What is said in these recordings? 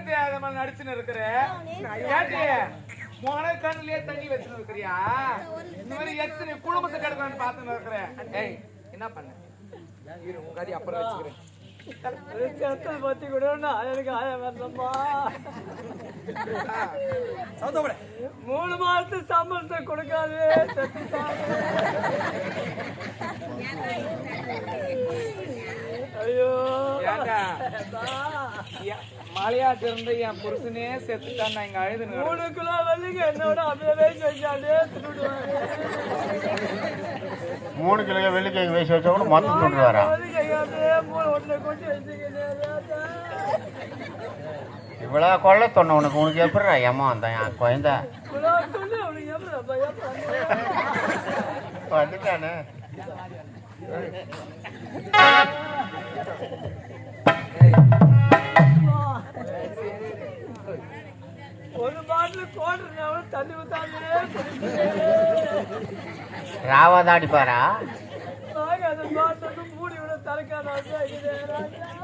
விவரம் தெரியாத நடிச்சுன்னு இருக்கிற. ஏட்டி மோன கண்ணுலயே தண்ணி வச்சுன்னு இருக்கிறியா? இந்த மாதிரி எத்தனை குடும்பத்தை கிடக்கணும்னு பார்த்துன்னு இருக்கிறேன் என்ன பண்ண? இரு உங்க அப்புறம் வச்சுக்கிறேன். செத்த பத்தி கூட நான் எனக்கு ஆயம் வரலம்மா மூணு மாசத்து சம்பளத்தை கொடுக்காது. ஐயோ. மலையாட்டு இருந்து என் புருஷனே செத்துட்டான் நான் இங்க அழுதுன்னு மூணு கிலோ வெள்ளிங்க என்னோட அப்படியே செஞ்சாலே மூணு கிலோ வெள்ளிக்கிழங்கு வேசி வச்சா கூட மொத்தம் கொண்டு இவ்வளோ கொள்ள தொன்ன உனக்கு உனக்கு எப்படி ஏமா வந்தேன்? என் குழந்த. வந்துட்டானே. ஒரு பாட்டில் கோட்டுறதுனால தண்ணி ஊத்தாமலே ராவாதான் அடிப்பாரா தரக்கான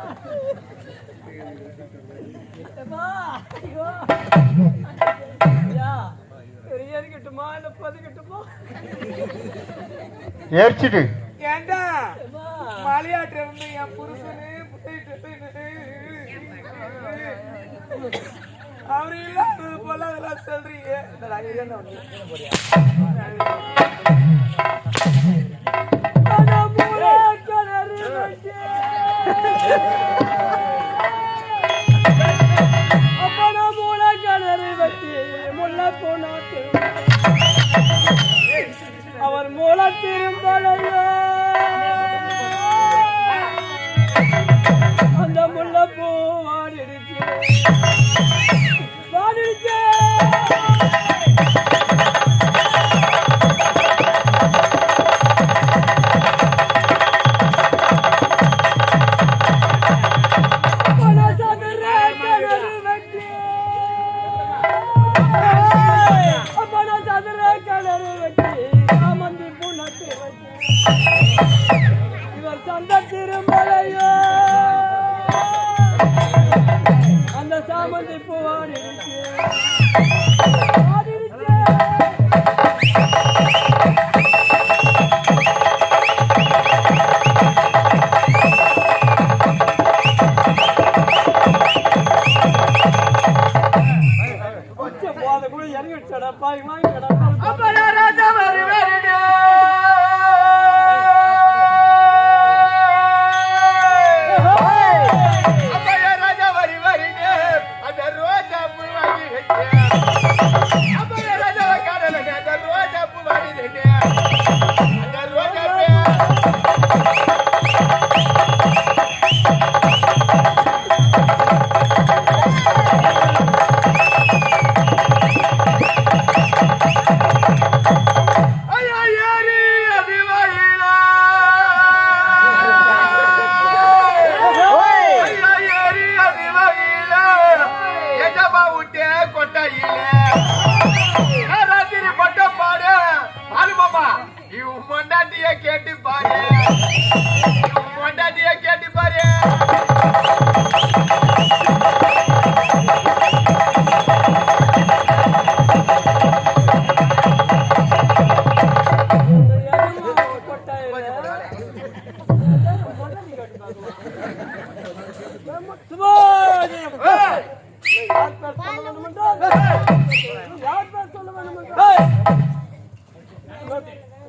ஏண்டா? மலையாட்டு இருந்து என் புருஷனே அவரு இல்லாதது போல அதெல்லாம் சொல்றீங்க. சாமந்தி பூவாடிடுச்சு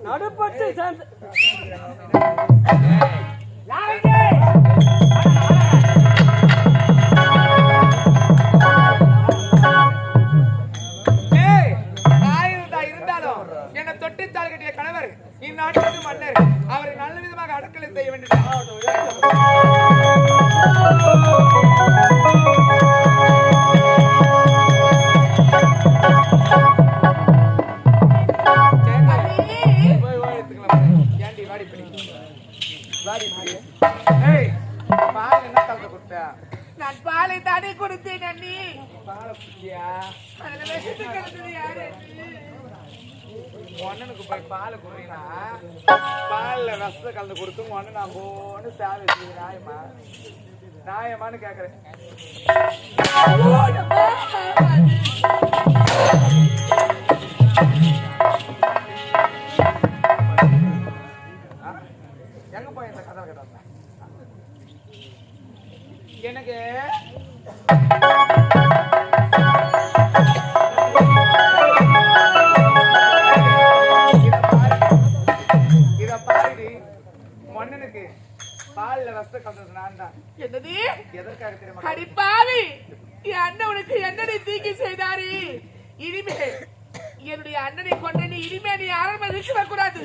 நடுப்பட்டு என்னை தொட்டு தாழ் கட்டிய கணவர் இந்நாட்டுக்கு மன்னர். அவரை நல்ல விதமாக அடக்கலை செய்ய வேண்டும் நான் பாலை தானே கொடுத்தேன் அண்ணி. பாலை குடிச்சியா அதுல விஷத்து கிடந்தது யாரு உன்னனுக்கு போய் பாலை கொடுறீங்கன்னா பாலில் விஷத்தை கலந்து கொடுத்து உன்ன நான் போன்னு சேவை செய்ய நாயமா கேட்குறேன் அடிப்பாவி என் அண்ணன் உனக்கு என்னடி தீங்கி செய்தாரி? இனிமே என்னுடைய அண்ணனை கொண்டு இனிமே நீ ஆரம்ப கூடாது.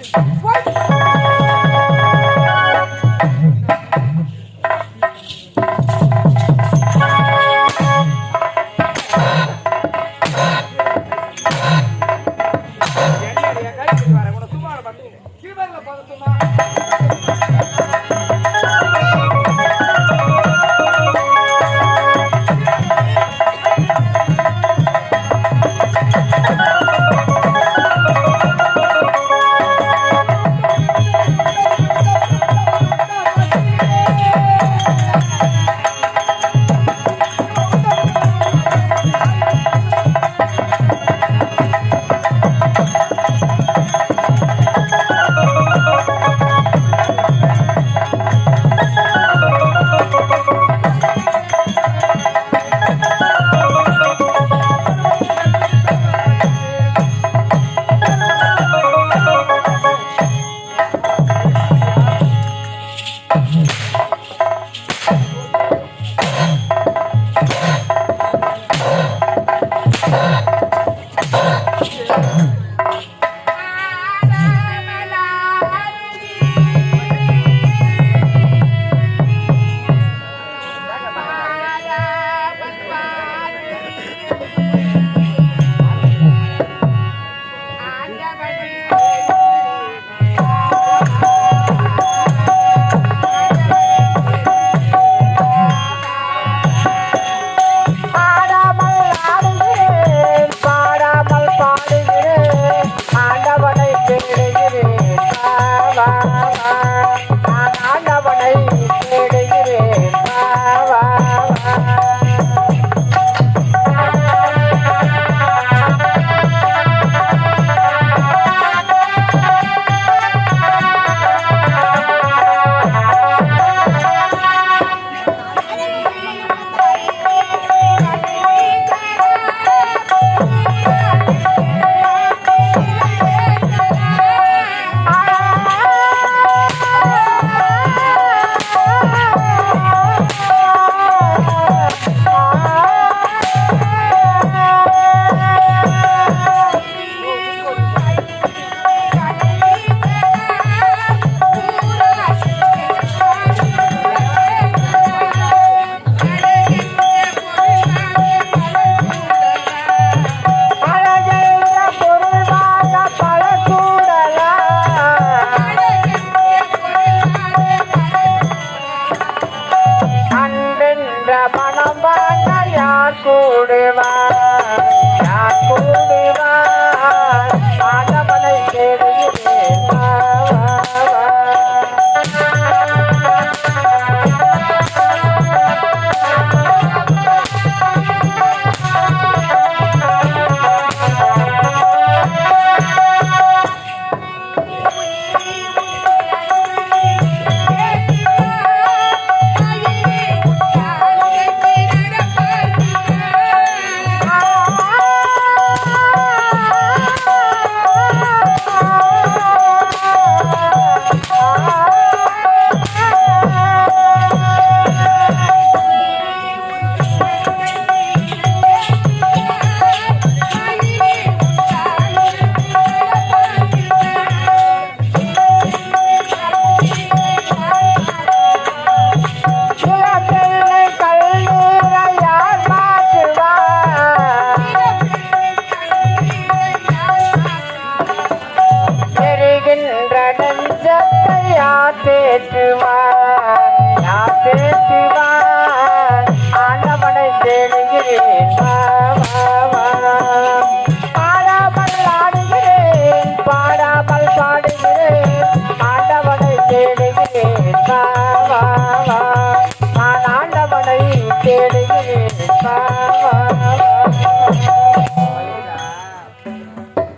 தொடுவா